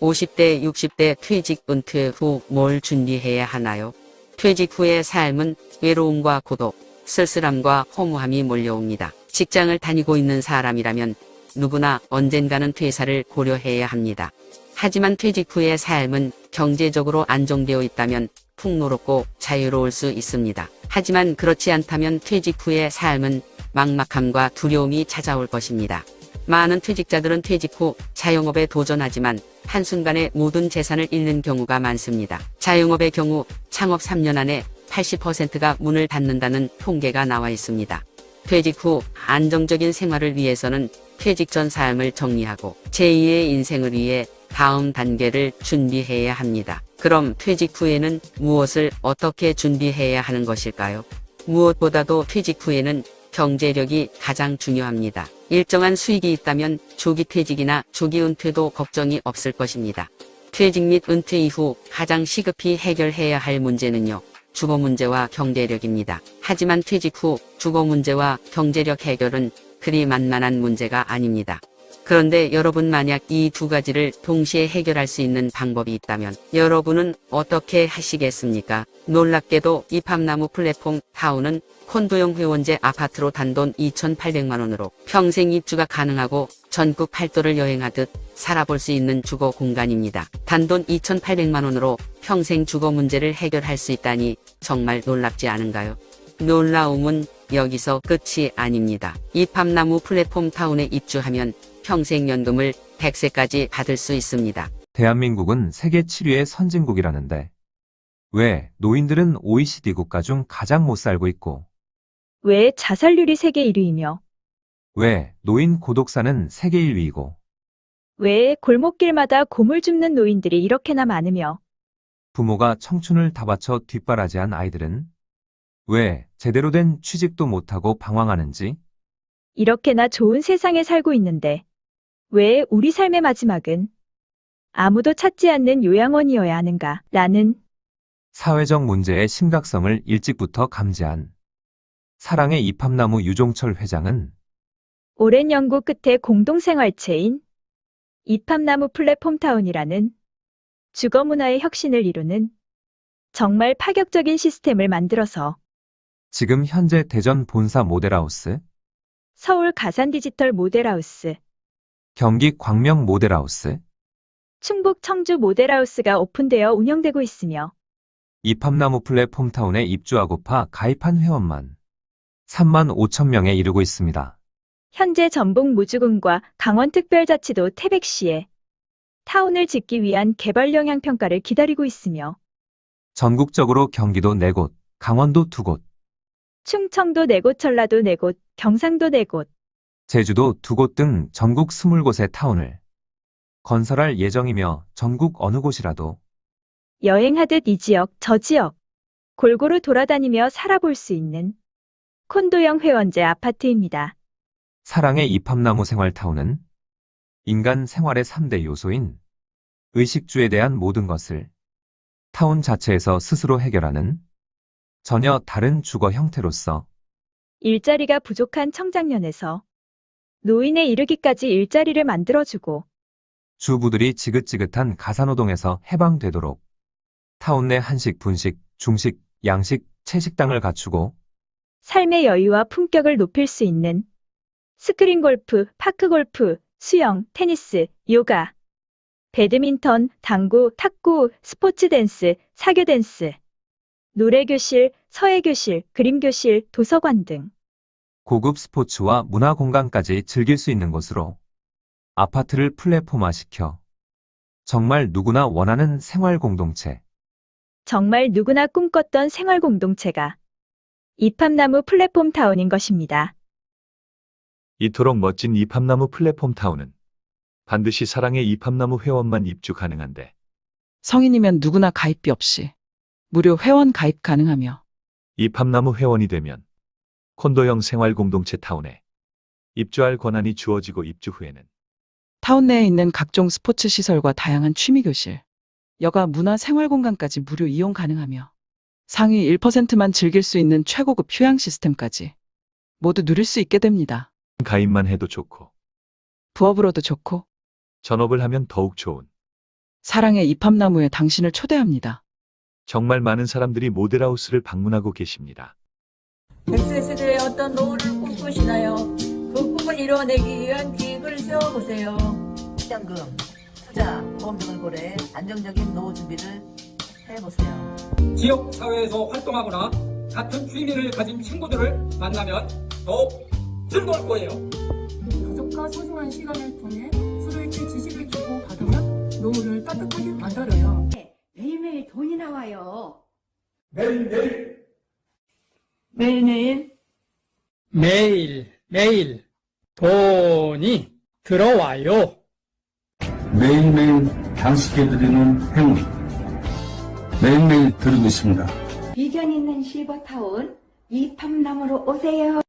50대, 60대 퇴직 은퇴 후 뭘 준비해야 하나요? 퇴직 후의 삶은 외로움과 고독, 쓸쓸함과 허무함이 몰려옵니다. 직장을 다니고 있는 사람이라면 누구나 언젠가는 퇴사를 고려해야 합니다. 하지만 퇴직 후의 삶은 경제적으로 안정되어 있다면 풍요롭고 자유로울 수 있습니다. 하지만 그렇지 않다면 퇴직 후의 삶은 막막함과 두려움이 찾아올 것입니다. 많은 퇴직자들은 퇴직 후 자영업에 도전하지만 한순간에 모든 재산을 잃는 경우가 많습니다. 자영업의 경우 창업 3년 안에 80%가 문을 닫는다는 통계가 나와 있습니다. 퇴직 후 안정적인 생활을 위해서는 퇴직 전 삶을 정리하고 제2의 인생을 위해 다음 단계를 준비해야 합니다. 그럼 퇴직 후에는 무엇을 어떻게 준비해야 하는 것일까요? 무엇보다도 퇴직 후에는 경제력이 가장 중요합니다. 일정한 수익이 있다면 조기 퇴직이나 조기 은퇴도 걱정이 없을 것입니다. 퇴직 및 은퇴 이후 가장 시급히 해결해야 할 문제는요. 주거 문제와 경제력입니다. 하지만 퇴직 후 주거 문제와 경제력 해결은 그리 만만한 문제가 아닙니다. 그런데 여러분 만약 이 두 가지를 동시에 해결할 수 있는 방법이 있다면 여러분은 어떻게 하시겠습니까? 놀랍게도 이 팜나무 플랫폼 타운은 콘도형 회원제 아파트로 단돈 2,800만 원으로 평생 입주가 가능하고 전국 팔도를 여행하듯 살아볼 수 있는 주거 공간입니다. 단돈 2,800만 원으로 평생 주거 문제를 해결할 수 있다니 정말 놀랍지 않은가요? 놀라움은 여기서 끝이 아닙니다. 이 팜나무 플랫폼 타운에 입주하면 평생연금을 100세까지 받을 수 있습니다. 대한민국은 세계 7위의 선진국이라는데 왜 노인들은 OECD 국가 중 가장 못 살고 있고 왜 자살률이 세계 1위이며 왜 노인 고독사는 세계 1위이고 왜 골목길마다 고물 줍는 노인들이 이렇게나 많으며 부모가 청춘을 다 바쳐 뒷바라지한 아이들은 왜 제대로 된 취직도 못하고 방황하는지 이렇게나 좋은 세상에 살고 있는데 왜 우리 삶의 마지막은 아무도 찾지 않는 요양원이어야 하는가? 라는 사회적 문제의 심각성을 일찍부터 감지한 사랑의 이팝나무 유종철 회장은 오랜 연구 끝에 공동생활체인 이팝나무 플랫폼타운이라는 주거 문화의 혁신을 이루는 정말 파격적인 시스템을 만들어서 지금 현재 대전 본사 모델하우스, 서울 가산 디지털 모델하우스, 경기 광명 모델하우스, 충북 청주 모델하우스가 오픈되어 운영되고 있으며 이팝나무 플랫폼타운에 입주하고파 가입한 회원만 3만 5천 명에 이르고 있습니다. 현재 전북 무주군과 강원특별자치도 태백시에 타운을 짓기 위한 개발 영향 평가를 기다리고 있으며 전국적으로 경기도 4곳, 강원도 2곳, 충청도 4곳, 전라도 4곳, 경상도 4곳, 제주도 2곳 등 전국 20곳의 타운을 건설할 예정이며 전국 어느 곳이라도 여행하듯 이 지역, 저 지역 골고루 돌아다니며 살아볼 수 있는 콘도형 회원제 아파트입니다. 사랑의 이팝나무 생활타운은 인간 생활의 3대 요소인 의식주에 대한 모든 것을 타운 자체에서 스스로 해결하는 전혀 다른 주거 형태로서 일자리가 부족한 청장년에서 노인에 이르기까지 일자리를 만들어주고 주부들이 지긋지긋한 가사노동에서 해방되도록 타운 내 한식, 분식, 중식, 양식, 채식당을 갖추고 삶의 여유와 품격을 높일 수 있는 스크린 골프, 파크 골프, 수영, 테니스, 요가, 배드민턴, 당구, 탁구, 스포츠 댄스, 사교 댄스, 노래 교실, 서예 교실, 그림 교실, 도서관 등 고급 스포츠와 문화 공간까지 즐길 수 있는 곳으로 아파트를 플랫폼화시켜 정말 누구나 원하는 생활 공동체, 정말 누구나 꿈꿨던 생활 공동체가 이팝나무 플랫폼 타운인 것입니다. 이토록 멋진 이팝나무 플랫폼 타운은 반드시 사랑의 이팝나무 회원만 입주 가능한데 성인이면 누구나 가입비 없이 무료 회원 가입 가능하며 이팝나무 회원이 되면 콘도형 생활 공동체 타운에 입주할 권한이 주어지고 입주 후에는 타운 내에 있는 각종 스포츠 시설과 다양한 취미 교실, 여가 문화 생활 공간까지 무료 이용 가능하며 상위 1%만 즐길 수 있는 최고급 휴양 시스템까지 모두 누릴 수 있게 됩니다. 가입만 해도 좋고 부업으로도 좋고 전업을 하면 더욱 좋은 사랑의 입합나무에 당신을 초대합니다. 정말 많은 사람들이 모델하우스를 방문하고 계십니다. X세대의 어떤 노후를 꿈꾸시나요? 그 꿈을 이뤄내기 위한 계획을 세워보세요. 현금, 투자, 보험 등을 고려해 안정적인 노후 준비를 해보세요. 지역 사회에서 활동하거나 같은 취미를 가진 친구들을 만나면 더욱 즐거울 거예요. 가족과 소중한 시간을 통해 서로에게 지식을 주고 받으면 노후를 따뜻하게 만들어요. 매일매일 돈이 나와요. 매일매일 매일매일 매일 매일 돈이 들어와요. 매일매일 장식해드리는 행운. 매일매일 드리고 있습니다. 비전 있는 실버타운 이팝남으로 오세요.